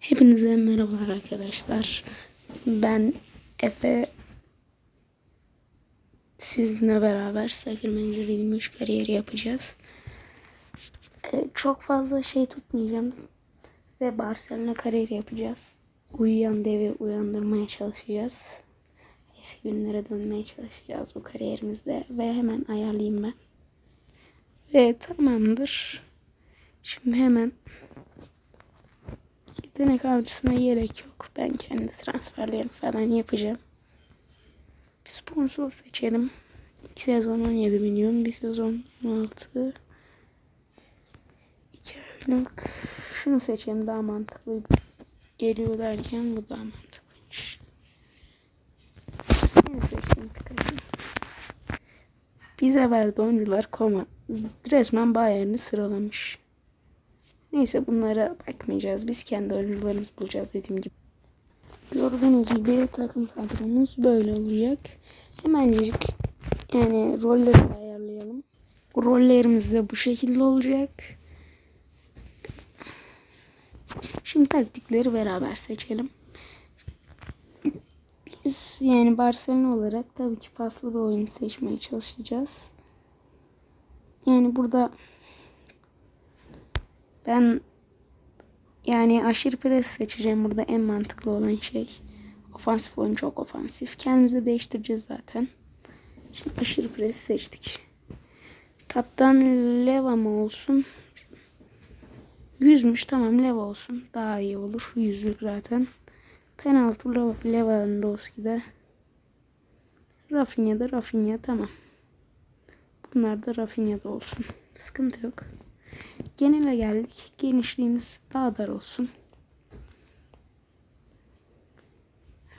Hepinize merhabalar arkadaşlar. Ben Efe. Sizinle beraber Sakır Manager 23 kariyeri yapacağız. Ee, çok fazla şey tutmayacağım. Ve Barcelona kariyeri yapacağız. Uyuyan devi uyandırmaya çalışacağız. Eski günlere dönmeye çalışacağız bu kariyerimizde. Ve hemen ayarlayayım ben. Ve tamamdır. Şimdi hemen Yetenek avcısına gerek yok. Ben kendi transferlerimi falan yapacağım. Bir sponsor seçelim. İki sezon 17 milyon, bir sezon 16. İki aylık. Şunu seçelim daha mantıklı geliyor derken bu daha mantıklıymış. Seni seçtim Pikachu. Bize verdi oyuncular koma. Resmen Bayern'i sıralamış. Neyse bunlara bakmayacağız. Biz kendi oyuncularımızı bulacağız dediğim gibi. Gördüğünüz gibi takım kadromuz böyle olacak. Hemencik yani rolleri ayarlayalım. Rollerimiz de bu şekilde olacak. Şimdi taktikleri beraber seçelim. Biz yani Barcelona olarak tabii ki paslı bir oyun seçmeye çalışacağız. Yani burada ben yani aşırı pres seçeceğim burada en mantıklı olan şey. Ofansif oyun çok ofansif. Kendimizi değiştireceğiz zaten. Şimdi aşırı pres seçtik. Kaptan Leva mı olsun? Yüzmüş tamam Leva olsun. Daha iyi olur. Yüzlük zaten. Penaltı Leva, Lewandowski'de. Rafinha'da Rafinha tamam. Bunlar da Rafinha'da olsun. Sıkıntı yok. Genele geldik. Genişliğimiz daha dar olsun.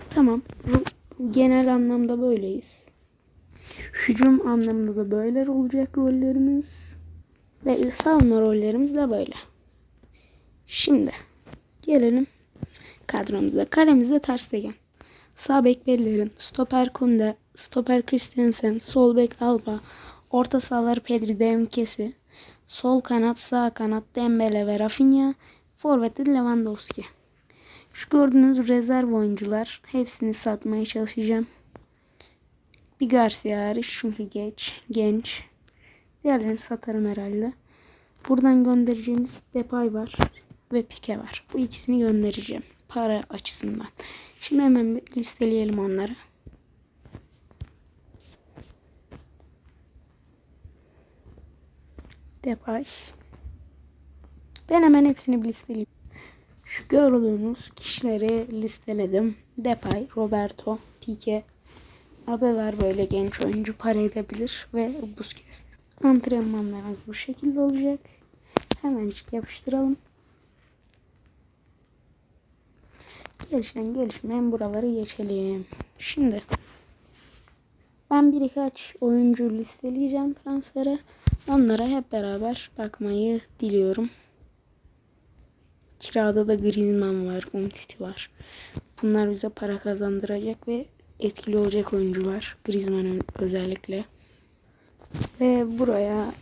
Tamam. Genel anlamda böyleyiz. Hücum anlamında da böyle olacak rollerimiz. Ve savunma rollerimiz de böyle. Şimdi gelelim kadromuza. Kalemizde Ter Stegen. Sağ bek Bellerin, stoper Kunde, stoper Christensen, sol bek Alba, orta sahalar Pedri, Demkesi, Sol kanat, sağ kanat Dembele ve Rafinha. Forvet'te Lewandowski. Şu gördüğünüz rezerv oyuncular. Hepsini satmaya çalışacağım. Bir Garcia hariç çünkü geç, genç. Diğerlerini satarım herhalde. Buradan göndereceğimiz Depay var ve Pique var. Bu ikisini göndereceğim para açısından. Şimdi hemen listeleyelim onları. Depay. Ben hemen hepsini bir listeleyeyim. Şu gördüğünüz kişileri listeledim. Depay, Roberto, Pique, Abe var böyle genç oyuncu para edebilir ve Busquets. Antrenmanlarımız bu şekilde olacak. Hemencik yapıştıralım. Gelişen gelişmeyen buraları geçelim. Şimdi ben birkaç oyuncu listeleyeceğim transfere. Onlara hep beraber bakmayı diliyorum. Kirada da Griezmann var, Umtiti var. Bunlar bize para kazandıracak ve etkili olacak oyuncular. Griezmann özellikle. Ve buraya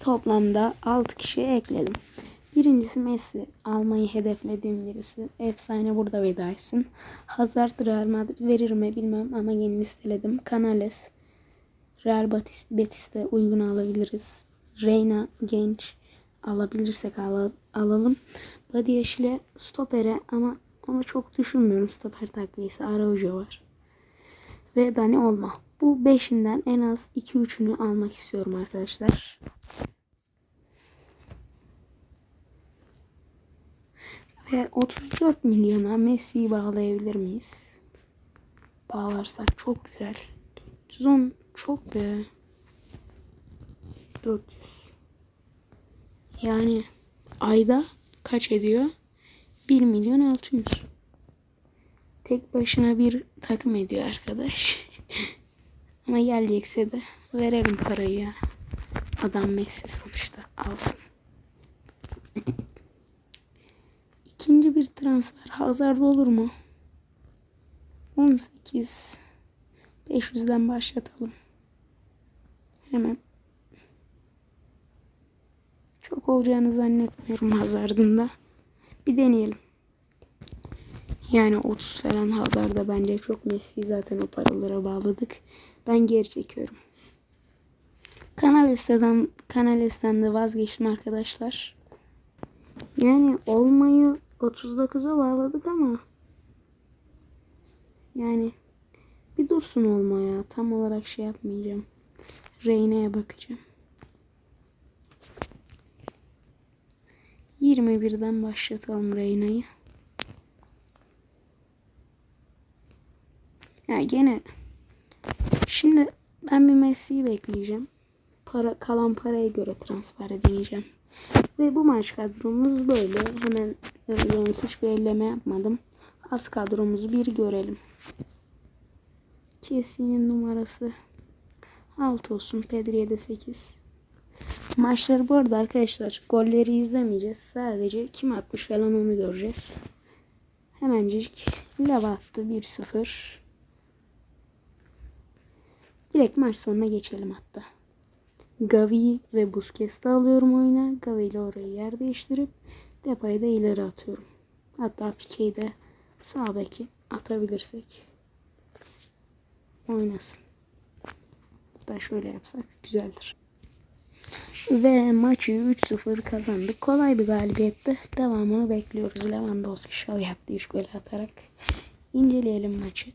toplamda 6 kişi ekledim. Birincisi Messi. Almayı hedeflediğim birisi. Efsane burada veda etsin. Hazard Real Madrid verir mi bilmem ama yeni listeledim. Canales. Real Betis, Betis'te uygun alabiliriz. Reyna genç alabilirsek al alalım. Badiaş ile stopere ama onu çok düşünmüyorum stoper takviyesi. Araujo var. Ve Dani Olma. Bu beşinden en az 2-3'ünü almak istiyorum arkadaşlar. Ve 34 milyona Messi'yi bağlayabilir miyiz? Bağlarsak çok güzel. 410 çok be. 400. Yani ayda kaç ediyor? 1 milyon 600. Tek başına bir takım ediyor arkadaş. Ama gelecekse de verelim parayı ya. Adam Messi sonuçta alsın. İkinci bir transfer Hazard olur mu? 18 500'den başlatalım. Hemen. Çok olacağını zannetmiyorum Hazard'ın da. Bir deneyelim. Yani 30 falan Hazard'a bence çok Messi zaten o paralara bağladık. Ben geri çekiyorum. Kanal S'den de vazgeçtim arkadaşlar. Yani olmayı 39'a bağladık ama yani bir dursun olmaya. Tam olarak şey yapmayacağım. Reyne'ye bakacağım. 21'den başlatalım Reyna'yı. Ya gene şimdi ben bir Messi'yi bekleyeceğim. Para, kalan paraya göre transfer edeceğim. Ve bu maç kadromuz böyle. Hemen yani hiçbir elleme yapmadım. Az kadromuzu bir görelim. Kesi'nin numarası 6 olsun. Pedri'ye de 8. Maçları bu arada arkadaşlar golleri izlemeyeceğiz. Sadece kim atmış falan onu göreceğiz. Hemencik Lava attı 1-0. Direkt maç sonuna geçelim hatta. Gavi ve Busquets'i alıyorum oyuna. Gavi ile orayı yer değiştirip Depay'ı da ileri atıyorum. Hatta Fike'yi de sağ beki atabilirsek oynasın. Hatta şöyle yapsak güzeldir. Ve maçı 3-0 kazandık. Kolay bir galibiyetti. Devamını bekliyoruz. Lewandowski şov yaptı 3 gol atarak. İnceleyelim maçı.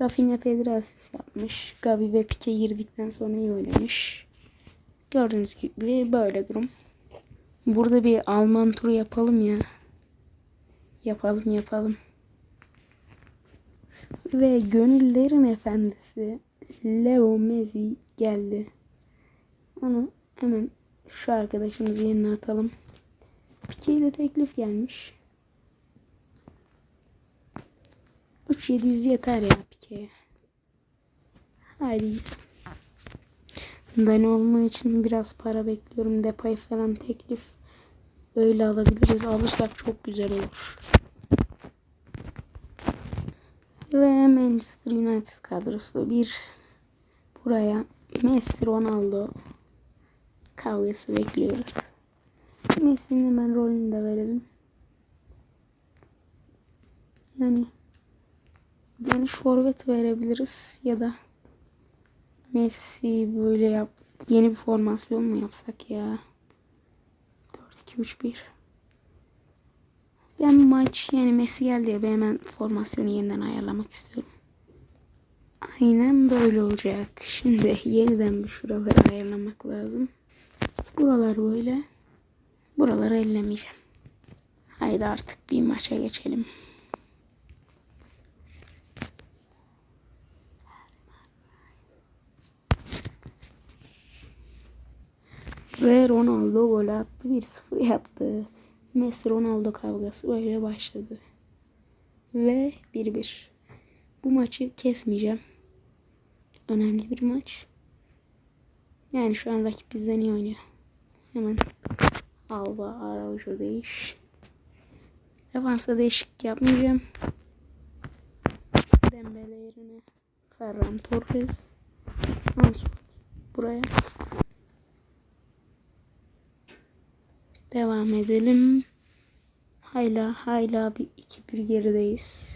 Rafinha Pedri asist yapmış. Gavi ve Pique girdikten sonra iyi oynamış. Gördüğünüz gibi böyle durum. Burada bir Alman turu yapalım ya. Yapalım yapalım. Ve gönüllerin efendisi Leo Messi geldi. Onu hemen şu arkadaşımızı yerine atalım. Pique'ye de teklif gelmiş. 3700 yeter ya Pique'ye. Haydiyiz. Dani olma için biraz para bekliyorum. Depay falan teklif öyle alabiliriz. Alırsak çok güzel olur. Ve Manchester United kadrosu bir buraya Messi Ronaldo kavgası bekliyoruz. Messi'nin hemen rolünü de verelim. Yani geniş forvet verebiliriz ya da Messi böyle yap yeni bir formasyon mu yapsak ya? 4-2-3-1 Ben maç yani Messi geldi ya ben hemen formasyonu yeniden ayarlamak istiyorum. Aynen böyle olacak. Şimdi yeniden bir şuraları ayarlamak lazım. Buralar böyle. Buraları ellemeyeceğim. Haydi artık bir maça geçelim. Ve Ronaldo gol attı. 1-0 yaptı. Messi Ronaldo kavgası böyle başladı. Ve 1-1. Bu maçı kesmeyeceğim. Önemli bir maç. Yani şu an rakip bizden iyi oynuyor. Hemen Alba Araujo değiş. Defansa değişik yapmayacağım. Dembele yerine Ferran Torres. Ansu buraya. Devam edelim. Hayla hayla bir iki bir gerideyiz.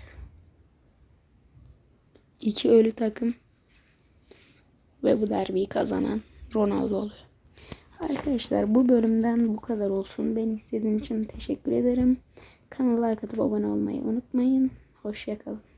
İki ölü takım. Ve bu derbiyi kazanan Ronaldo oluyor. Arkadaşlar bu bölümden bu kadar olsun. Beni izlediğiniz için teşekkür ederim. Kanala like atıp abone olmayı unutmayın. Hoşçakalın.